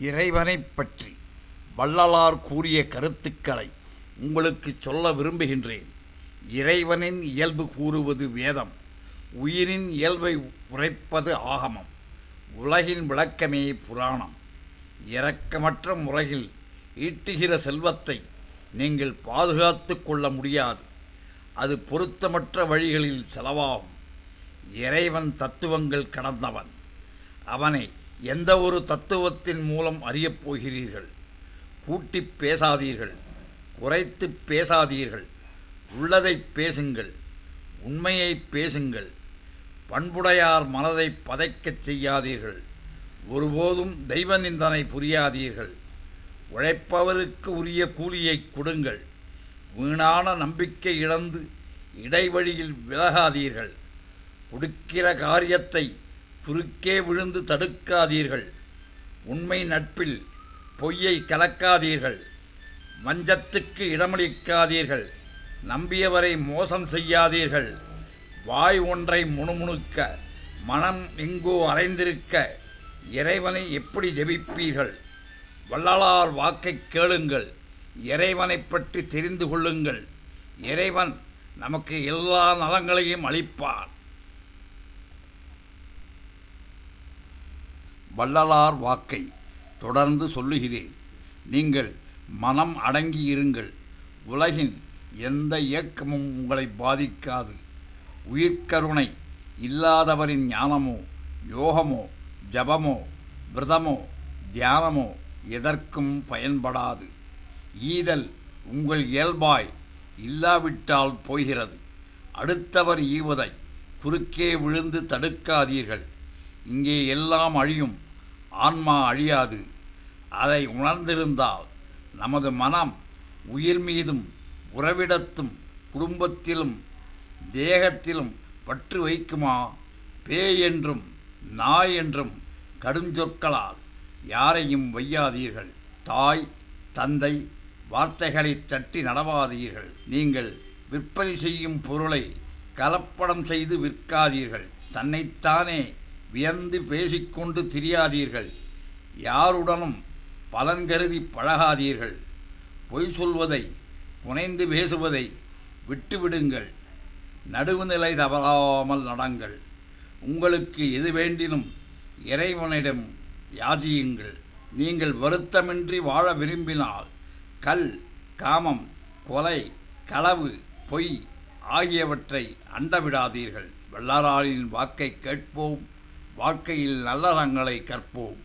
இறைவனைப் பற்றி வள்ளலார் கூறிய கருத்துக்களை உங்களுக்கு சொல்ல விரும்புகின்றேன். இறைவனின் இயல்பு கூறுவது வேதம் உயிரின் இயல்பை உரைப்பது ஆகமம் உலகின் விளக்கமே புராணம். இரக்கமற்ற முறையில் ஈட்டுகிற செல்வத்தை நீங்கள் பாதுகாத்து கொள்ள முடியாது. அது பொருத்தமற்ற வழிகளில் செலவாகும். இறைவன் தத்துவங்கள் கடந்தவன். அவனை எந்த ஒரு தத்துவத்தின் மூலம் அறியப் போகிறீர்கள்? கூட்டிப் பேசாதீர்கள். குறைத்து பேசாதீர்கள். உள்ளதை பேசுங்கள். உண்மையை பேசுங்கள். பண்புடையார் மனதை பதைக்கச் செய்யாதீர்கள். ஒருபோதும் தெய்வ நிந்தனை புரியாதீர்கள். உழைப்பவருக்கு உரிய கூலியை கொடுங்கள். வீணான நம்பிக்கை இழந்து இடைவழியில் விலகாதீர்கள். கொடுக்கிற காரியத்தை குறுக்கே விழுந்து தடுக்காதீர்கள். உண்மை நட்பில் பொய்யை கலக்காதீர்கள். வஞ்சத்துக்கு இடமளிக்காதீர்கள். நம்பியவரை மோசம் செய்யாதீர்கள். வாய் ஒன்றை முணுமுணுக்க மனம் எங்கோ அலைந்திருக்க இறைவனை எப்படி ஜெபிப்பீர்கள்? வள்ளலார் வாக்கைக் கேளுங்கள். இறைவனை பற்றி தெரிந்து கொள்ளுங்கள். இறைவன் நமக்கு எல்லா நலங்களையும் அளிப்பார் வள்ளலார் வாக்கை தொடர்ந்து சொல்லுகிறேன். நீங்கள் மனம் அடங்கி இருங்கள். உலகின் எந்த இயக்கமும் உங்களை பாதிக்காது. உயிர்க்கருணை இல்லாதவரின் ஞானமோ யோகமோ ஜபமோ விரதமோ தியானமோ எதற்கும் பயன்படாது. ஈதல் உங்கள் இயல்பாய் இல்லாவிட்டால் போகிறது. அடுத்தவர் ஈவதை குறுக்கே விழுந்து தடுக்காதீர்கள். இங்கே எல்லாம் அழியும். ஆன்மா அழியாது. அதை உணர்ந்திருந்தால் நமது மனம் உயிர் மீதும் உறவிடத்தும் குடும்பத்திலும் தேகத்திலும் பற்று வைக்குமா? பேய் என்றும் நாய் என்றும் கடுஞ்சொற்களால் யாரையும் வையாதீர்கள். தாய் தந்தை வார்த்தைகளை தட்டி நடவாதீர்கள். நீங்கள் விற்பனை செய்யும் பொருளை கலப்படம் செய்து விற்காதீர்கள். தன்னைத்தானே வியந்து பேசிக்கொண்டு திரியாதீர்கள். யாருடனும் பலன் கருதி பழகாதீர்கள். பொய் சொல்வதை புனைந்து பேசுவதை விட்டுவிடுங்கள் நடுவுநிலை தவறாமல் நடங்கள். உங்களுக்கு எது வேண்டினும் இறைவனிடம் யாதியுங்கள் நீங்கள் வருத்தமின்றி வாழ விரும்பினால் கல் காமம் கொலை களவு பொய் ஆகியவற்றை அண்டவிடாதீர்கள். வல்லாராளின் வாக்கை கேட்போம். வாழ்க்கையில் நல்லறங்களை கற்போம்.